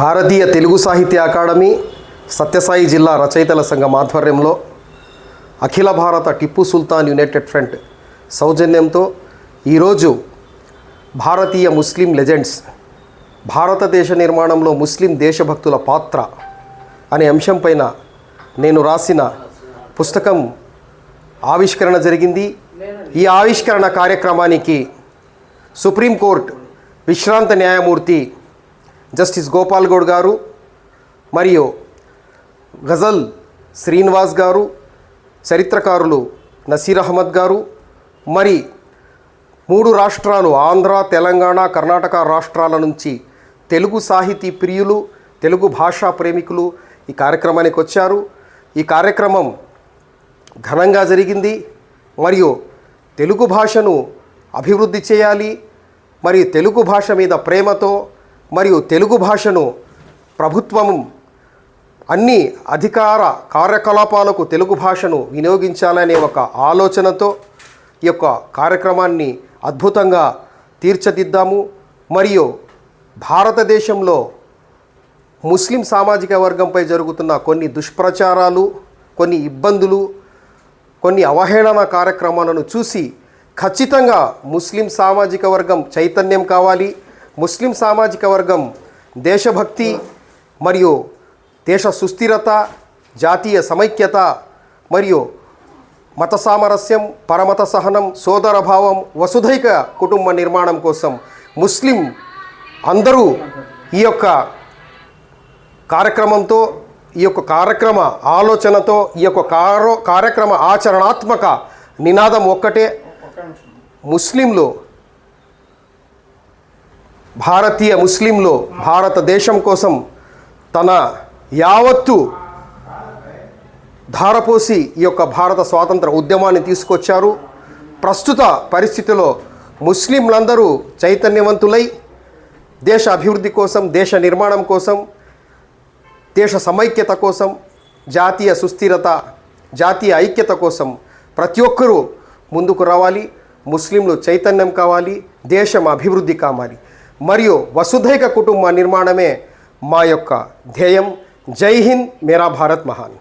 భారతీయ తెలుగు సాహిత్య అకాడమీ సత్యసాయి జిల్లా రచయితల సంఘం ఆధ్వర్యంలో అఖిల భారత టిప్పు సుల్తాన్ యునైటెడ్ ఫ్రంట్ సౌజన్యంతో ఈరోజు భారతీయ ముస్లిం లెజెండ్స్ భారతదేశ నిర్మాణంలో ముస్లిం దేశభక్తుల పాత్ర అనే అంశం పైన నేను రాసిన పుస్తకం ఆవిష్కరణ జరిగింది. ఈ ఆవిష్కరణ కార్యక్రమానికి సుప్రీంకోర్టు విశ్రాంత న్యాయమూర్తి జస్టిస్ గోపాల్ గౌడ్ గారు మరియు గజల్ శ్రీనివాస్ గారు చరిత్రకారులు నసీర్ అహ్మద్ గారు మరి మూడు రాష్ట్రాలు ఆంధ్ర తెలంగాణ కర్ణాటక రాష్ట్రాల నుంచి తెలుగు సాహితీ ప్రియులు తెలుగు భాషా ప్రేమికులు ఈ కార్యక్రమానికి వచ్చారు. ఈ కార్యక్రమం ఘనంగా జరిగింది. మరియు తెలుగు భాషను అభివృద్ధి చేయాలి. మరియు తెలుగు భాష మీద ప్రేమతో మరియు తెలుగు భాషను ప్రభుత్వం అన్ని అధికార కార్యకలాపాలకు తెలుగు భాషను వినియోగించాలనే ఒక ఆలోచనతో ఈ యొక్క కార్యక్రమాన్ని అద్భుతంగా తీర్చిదిద్దాము. మరియు భారతదేశంలో ముస్లిం సామాజిక వర్గంపై జరుగుతున్న కొన్ని దుష్ప్రచారాలు కొన్ని ఇబ్బందులు కొన్ని అవహేళన కార్యక్రమాలను చూసి ఖచ్చితంగా ముస్లిం సామాజిక వర్గం చైతన్యం కావాలి. ముస్లిం సామాజిక వర్గం దేశభక్తి మరియు దేశ సుస్థిరత జాతీయ సమైక్యత మరియు మత సామరస్యం పరమత సహనం సోదరభావం వసుధైక కుటుంబ నిర్మాణం కోసం ముస్లిం అందరూ ఈ యొక్క కార్యక్రమంతో ఈ యొక్క కార్యక్రమ ఆలోచనతో ఈ యొక్క కారో కార్యక్రమ ఆచరణాత్మక నినాదం ఒక్కటే. ముస్లింలు భారతీయ ముస్లింలు భారతదేశం కోసం తన యావత్తు ధారపోసి ఈ యొక్క భారత స్వాతంత్ర ఉద్యమాన్ని తీసుకొచ్చారు. ప్రస్తుత పరిస్థితిలో ముస్లింలందరూ చైతన్యవంతులై దేశ అభివృద్ధి కోసం దేశ నిర్మాణం కోసం దేశ సమైక్యత కోసం జాతీయ సుస్థిరత జాతీయ ఐక్యత కోసం ప్రతి ఒక్కరూ ముందుకు రావాలి. ముస్లింలు చైతన్యం కావాలి దేశం అభివృద్ధి కావాలి. మరియు వసుధైక కుటుంబ నిర్మాణమే మా యొక్క ధ్యేయం. జై హింద్ మేరా భారత్ మహాన్.